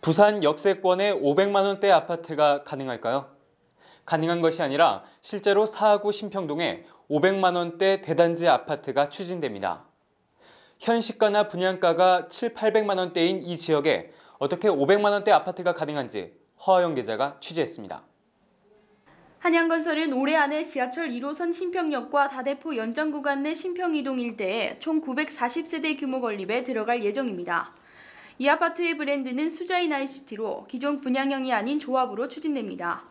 부산 역세권의 500만 원대 아파트가 가능할까요? 가능한 것이 아니라 실제로 사하구 신평동에 500만 원대 대단지 아파트가 추진됩니다. 현 시가나 분양가가 7, 800만 원대인 이 지역에 어떻게 500만 원대 아파트가 가능한지 허아영 기자가 취재했습니다. 한양건설은 올해 안에 지하철 1호선 신평역과 다대포 연장 구간 내 신평이동 일대에 총 940세대 규모 건립에 들어갈 예정입니다. 이 아파트의 브랜드는 수자인 ICT로 기존 분양형이 아닌 조합으로 추진됩니다.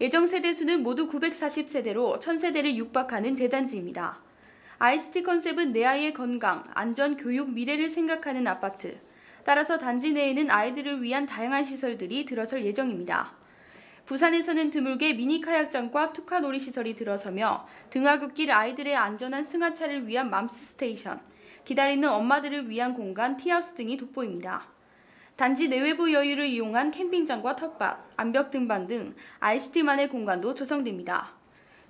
예정 세대수는 모두 940세대로 1000세대를 육박하는 대단지입니다. ICT 컨셉은 내 아이의 건강, 안전, 교육, 미래를 생각하는 아파트. 따라서 단지 내에는 아이들을 위한 다양한 시설들이 들어설 예정입니다. 부산에서는 드물게 미니 카약장과 투카 놀이시설이 들어서며 등하굣길 아이들의 안전한 승하차를 위한 맘스 스테이션, 기다리는 엄마들을 위한 공간 티하우스 등이 돋보입니다. 단지 내외부 여유를 이용한 캠핑장과 텃밭, 암벽 등반 등 ICT만의 공간도 조성됩니다.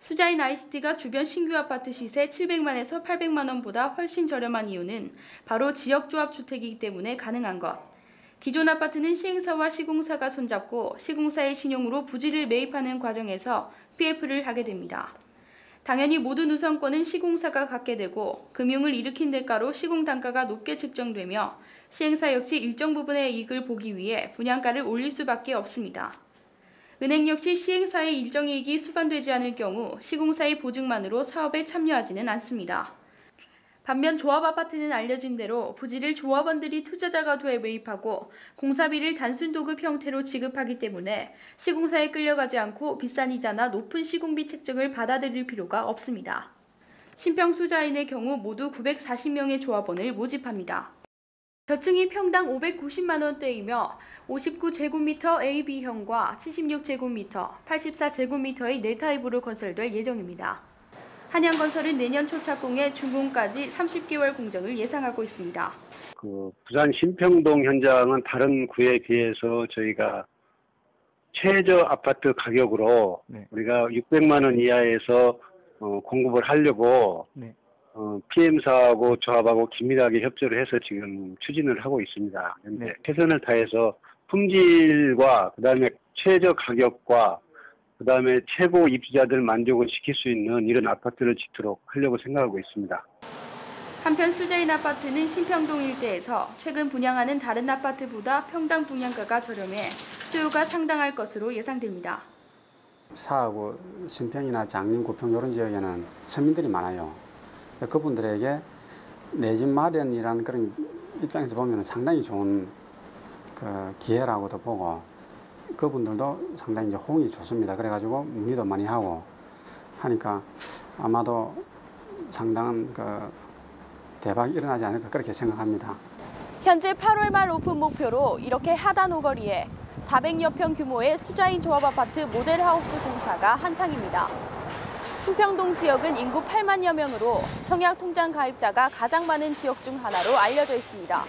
수자인 ICT가 주변 신규 아파트 시세 700만에서 800만 원보다 훨씬 저렴한 이유는 바로 지역조합 주택이기 때문에 가능한 것. 기존 아파트는 시행사와 시공사가 손잡고 시공사의 신용으로 부지를 매입하는 과정에서 PF를 하게 됩니다. 당연히 모든 우선권은 시공사가 갖게 되고 금융을 일으킨 대가로 시공 단가가 높게 측정되며 시행사 역시 일정 부분의 이익을 보기 위해 분양가를 올릴 수밖에 없습니다. 은행 역시 시행사의 일정 이익이 수반되지 않을 경우 시공사의 보증만으로 사업에 참여하지는 않습니다. 반면 조합 아파트는 알려진 대로 부지를 조합원들이 투자자가 돼 매입하고 공사비를 단순 도급 형태로 지급하기 때문에 시공사에 끌려가지 않고 비싼 이자나 높은 시공비 책정을 받아들일 필요가 없습니다. 신평수자인의 경우 모두 940명의 조합원을 모집합니다. 저층이 평당 590만 원대이며 59제곱미터 AB형과 76제곱미터, 84제곱미터의 네 타입으로 건설될 예정입니다. 한양건설은 내년 초 착공에 준공까지 30개월 공정을 예상하고 있습니다. 그 부산 신평동 현장은 다른 구에 비해서 저희가 최저 아파트 가격으로 네. 우리가 600만 원 이하에서 어, 공급을 하려고 네. 어, PM사하고 조합하고 긴밀하게 협조를 해서 지금 추진을 하고 있습니다. 그런데 네. 최선을 다해서 품질과 그다음에 최저 가격과 그 다음에 최고 입주자들 만족을 시킬 수 있는 이런 아파트를 짓도록 하려고 생각하고 있습니다. 한편 수자인 아파트는 신평동 일대에서 최근 분양하는 다른 아파트보다 평당 분양가가 저렴해 수요가 상당할 것으로 예상됩니다. 사하고 신평이나 장림, 구평 이런 지역에는 서민들이 많아요. 그분들에게 내 집 마련이라는 그런 입장에서 보면 상당히 좋은 그 기회라고도 보고 그분들도 상당히 이제 호응이 좋습니다. 그래가지고 문의도 많이 하고 하니까 아마도 상당한 그 대박이 일어나지 않을까 그렇게 생각합니다. 현재 8월 말 오픈 목표로 이렇게 하단 오거리에 400여 평 규모의 수자인 조합 아파트 모델하우스 공사가 한창입니다. 신평동 지역은 인구 8만여 명으로 청약 통장 가입자가 가장 많은 지역 중 하나로 알려져 있습니다.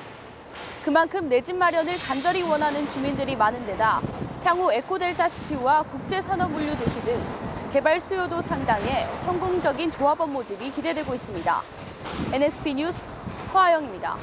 그만큼 내 집 마련을 간절히 원하는 주민들이 많은 데다 향후 에코델타 시티와 국제산업 물류 도시 등 개발 수요도 상당해 성공적인 조합원 모집이 기대되고 있습니다. NSP 뉴스 허아영입니다.